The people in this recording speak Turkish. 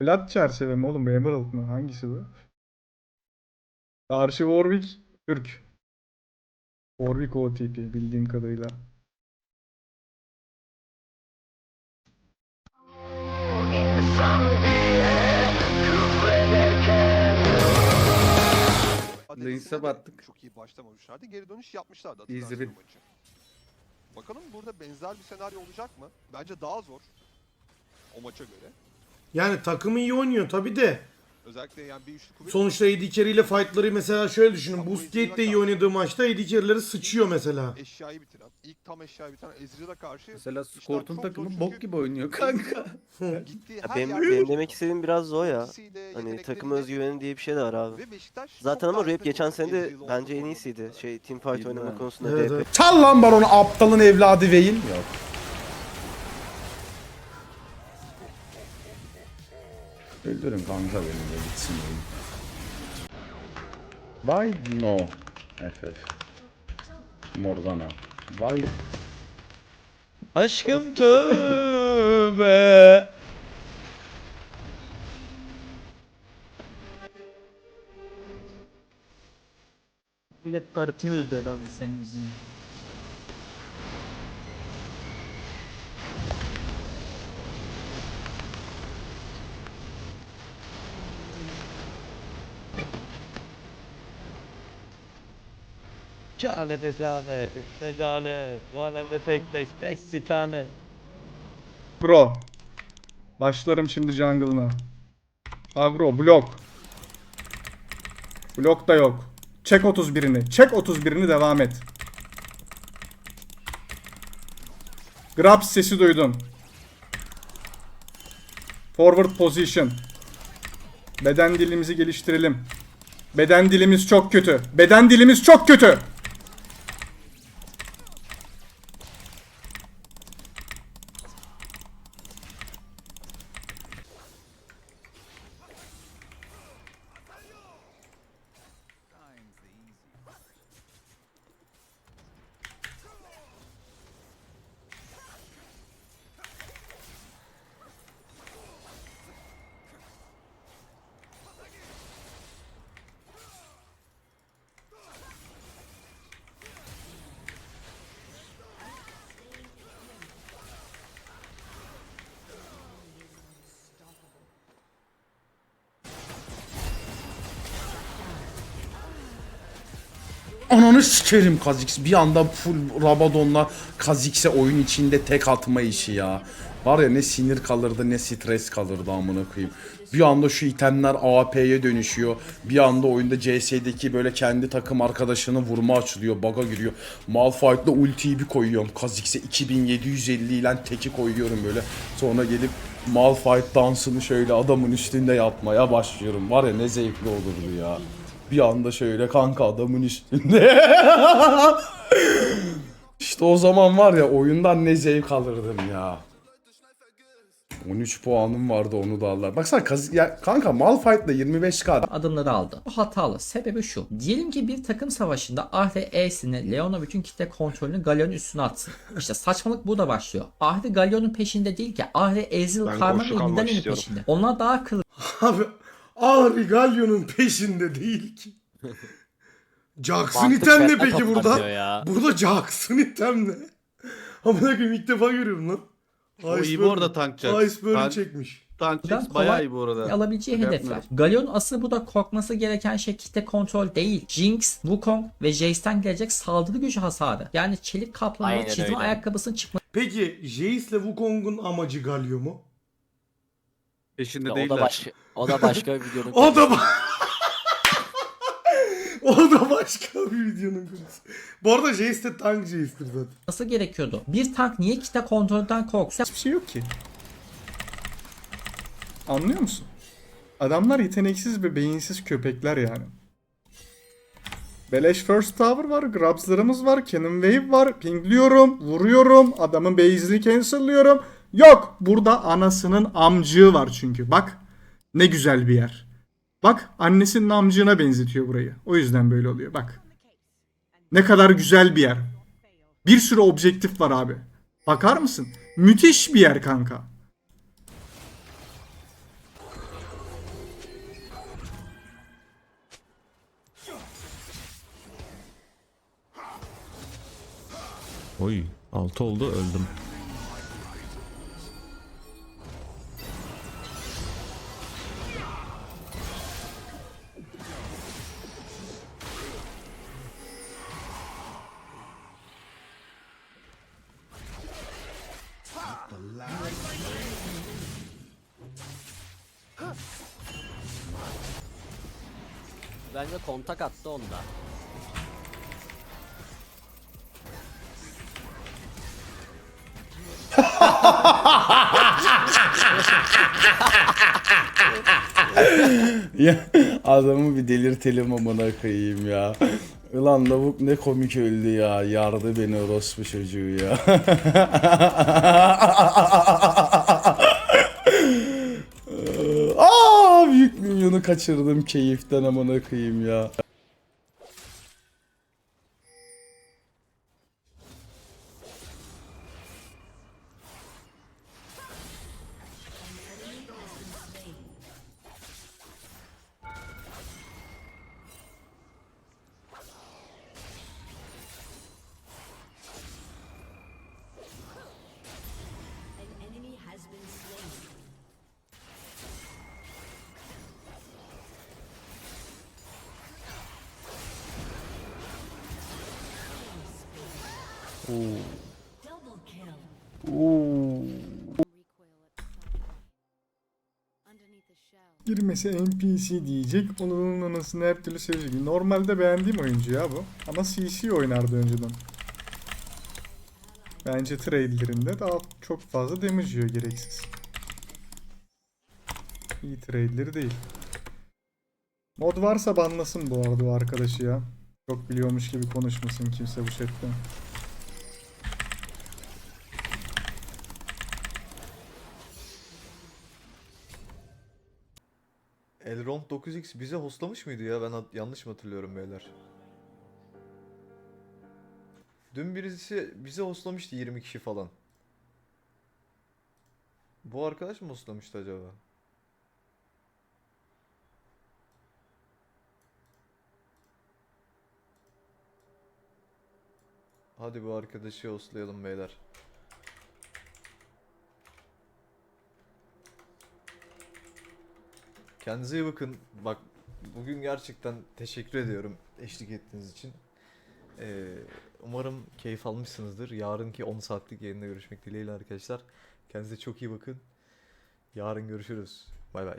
Plat çerçeve mi oğlum? bu Emerald mı? Hangisi bu? Karşı Warwick Türk. Warwick OTP bildiğim kadarıyla. Reis'e battık. Çok iyi başlamamışlardı. Geri dönüş yapmışlardı hatırlarsın maçı. Bakalım burada benzer bir senaryo olacak mı? Bence daha zor. O maça göre. Yani takımı iyi oynuyor tabi de. Özellikle yani bir üçlü kuvvet Sonuçta Eddie Carey ile fightları mesela şöyle düşünün. Boostgate de iyi oynadığı maçta Eddie Carey'leri sıçıyor mesela. eşyayı bitiren, ilk tam eşyayı bitiren Ezreal'a karşı Mesela Skort'un takımı bok gibi oynuyor kanka. gittiği Ya her benim, yerde benim demek istediğim biraz da o ya. ikisiyle, Hani takım özgüveni diye bir şey de var abi. ve Beşiktaş Zaten çok ama daha Rap geçen sene de Ezreal bence en iyisiydi. Şey teamfight Bilmem. oynama konusunda Evet, DP. evet. Çal lan baronu aptalın evladı Veil. Yok. Öldürün kanka beni de gitsin oyun. Why no? FF. Morgana. Why? Aşkım tövbe. Millet garipini öldü abi senin yüzünden. Çare rezalet, rezalet, bu alemde tek tek tek bir tane. Bro. Başlarım şimdi jungle'ına. Agro blok. Blok da yok. Çek 31'ini. Çek 31'ini devam et. Grabs sesi duydum. Forward position. Beden dilimizi geliştirelim. Beden dilimiz çok kötü. Beden dilimiz çok kötü. Ananı sikerim Kha'Zix. Bir anda full Rabadon'la Kha'Zix'e oyun içinde tek atma işi ya. Var ya ne sinir kalırdı ne stres kalırdı amına koyayım. Bir anda şu itemler AWP'ye dönüşüyor. Bir anda oyunda CS'deki böyle kendi takım arkadaşını vurma açılıyor. Baga giriyor. Malphite'la ultiyi bir koyuyorum. Kha'Zix'e 2750 ile teki koyuyorum böyle. Sonra gelip Malphite dansını şöyle adamın üstünde yapmaya başlıyorum. Var ya ne zevkli olurdu ya. Bir anda şöyle kanka adamın üstünde. işte o zaman var ya oyundan ne zevk alırdım ya. 13 puanım vardı onu da aldılar. Baksana kaz- ya kanka Malphite'la 25k adımları aldı. Bu hatalı. Sebebi şu. Diyelim ki bir takım savaşında Ahri E'sini Leon'a bütün kitle kontrolünü Galyon'un üstüne atsın. İşte saçmalık burada başlıyor. Ahri Galyon'un peşinde değil ki. Ahri Ezreal Karma ve Nidalee'nin peşinde. Onlar daha akıllı Abi Ahri Galyon'un peşinde değil ki. Jackson item ne peki burada? Burada Jackson item ne? Amına koyayım ilk defa görüyorum lan. O iyi bu arada tank Jax. Iceberg'i Tank, çekmiş. tank Buradan Jax bayağı kolay iyi bu arada. alabileceği Şaka hedefler. yapmıyorum. Galyon'un asıl burada korkması gereken şey kitle kontrol değil. Jinx, Wukong ve Jace'den gelecek saldırı gücü hasarı. Yani çelik kaplamalı Aynen çizme öyle. ayakkabısının çıkması Peki Jace ile Wukong'un amacı Galio mu? Peşinde o değiller. da başka o da başka bir videonun O da ba- O da başka bir videonun konusu. Bu arada Jace de tank Jace'tir zaten. gerekiyordu. Bir tank niye kitle kontrolden korksa Hiçbir şey yok ki. Anlıyor musun? Adamlar yeteneksiz ve beyinsiz köpekler yani. Beleş First Tower var, Grabs'larımız var, Cannon Wave var, pingliyorum, vuruyorum, adamın base'ini cancel'lıyorum. Yok. Burada anasının amcığı var çünkü. Bak ne güzel bir yer. Bak annesinin amcığına benzetiyor burayı. O yüzden böyle oluyor. Bak. Ne kadar güzel bir yer. Bir sürü objektif var abi. Bakar mısın? Müthiş bir yer kanka. Oy 6 oldu öldüm. Bence kontak attı onda. ya adamı bir delirtelim amına koyayım ya. Ulan lavuk ne komik öldü ya. Yardı beni orospu çocuğu ya. kaçırdım keyiften amına koyayım ya. Girmesi NPC diyecek. Onun anasını her türlü sevecek. Normalde beğendiğim oyuncu ya bu. Ama CC oynardı önceden. Bence trade'lerinde daha çok fazla damage yiyor gereksiz. İyi trade'leri değil. Mod varsa banlasın bu arada o arkadaşı ya. Çok biliyormuş gibi konuşmasın kimse bu chatte. Elrond 9X bize hostlamış mıydı ya? Ben yanlış mı hatırlıyorum beyler? Dün birisi bize hostlamıştı 20 kişi falan. Bu arkadaş mı hostlamıştı acaba? Hadi bu arkadaşı hostlayalım beyler. Kendinize iyi bakın. Bak bugün gerçekten teşekkür ediyorum eşlik ettiğiniz için. Ee, umarım keyif almışsınızdır. Yarınki 10 saatlik yayında görüşmek dileğiyle arkadaşlar. Kendinize çok iyi bakın. Yarın görüşürüz. Bay bay.